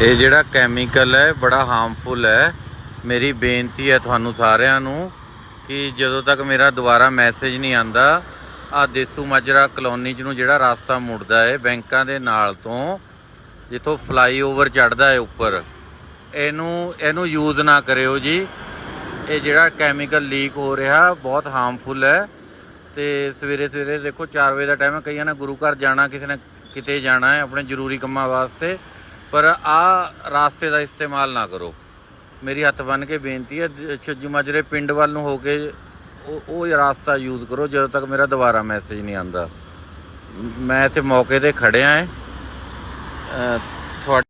ਇਹ ਜਿਹੜਾ ਕੈਮੀਕਲ ਹੈ, ਬੜਾ ਹਾਰਮਫੁਲ ਹੈ। ਮੇਰੀ ਬੇਨਤੀ ਹੈ ਤੁਹਾਨੂੰ ਸਾਰਿਆਂ ਨੂੰ ਕਿ ਜਦੋਂ ਤੱਕ ਮੇਰਾ ਦੁਬਾਰਾ ਮੈਸੇਜ ਨਹੀਂ ਆਂਦਾ ਆ ਦੇਸੂ ਮਾਜਰਾ ਕਲੋਨੀ ਚ ਨੂੰ ਜਿਹੜਾ ਰਸਤਾ ਮੁੜਦਾ ਹੈ, ਬੈਂਕਾਂ ਦੇ ਨਾਲ ਤੋਂ, ਜਿੱਥੋਂ ਫਲਾਈਓਵਰ ਚੜਦਾ ਹੈ ਉੱਪਰ, ਇਹਨੂੰ ਇਹਨੂੰ ਯੂਜ਼ ਨਾ ਕਰਿਓ ਜੀ। ਇਹ ਜਿਹੜਾ ਕੈਮੀਕਲ ਲੀਕ ਹੋ ਰਿਹਾ, ਬਹੁਤ ਹਾਰਮਫੁਲ ਹੈ। ਤੇ ਸਵੇਰੇ ਸਵੇਰੇ ਦੇਖੋ 4 ਵਜੇ ਦਾ ਟਾਈਮ ਹੈ, ਕਈਆਂ ਨੇ ਗੁਰੂ ਘਰ ਜਾਣਾ, ਕਿਸੇ ਨੇ ਕਿਤੇ ਜਾਣਾ ਹੈ, ਆਪਣੇ ਜ਼ਰੂਰੀ ਕੰਮਾਂ ਵਾਸਤੇ। ਪਰ ਆ ਰਾਸਤੇ ਦਾ ਇਸਤੇਮਾਲ ਨਾ ਕਰੋ। ਮੇਰੀ ਹੱਥ ਬੰਨ ਕੇ ਬੇਨਤੀ ਹੈ ਛੱਜੂ ਮਾਜਰੇ ਪਿੰਡ ਵੱਲ ਨੂੰ ਹੋ ਕੇ ਉਹ ਉਹ ਰਾਸਤਾ ਯੂਜ਼ ਕਰੋ, ਜਦੋਂ ਤੱਕ ਮੇਰਾ ਦੁਬਾਰਾ ਮੈਸੇਜ ਨਹੀਂ ਆਂਦਾ ਮੈਂ ਇੱਥੇ ਮੌਕੇ ਤੇ ਖੜਿਆ ਹਾਂ। ਅਹ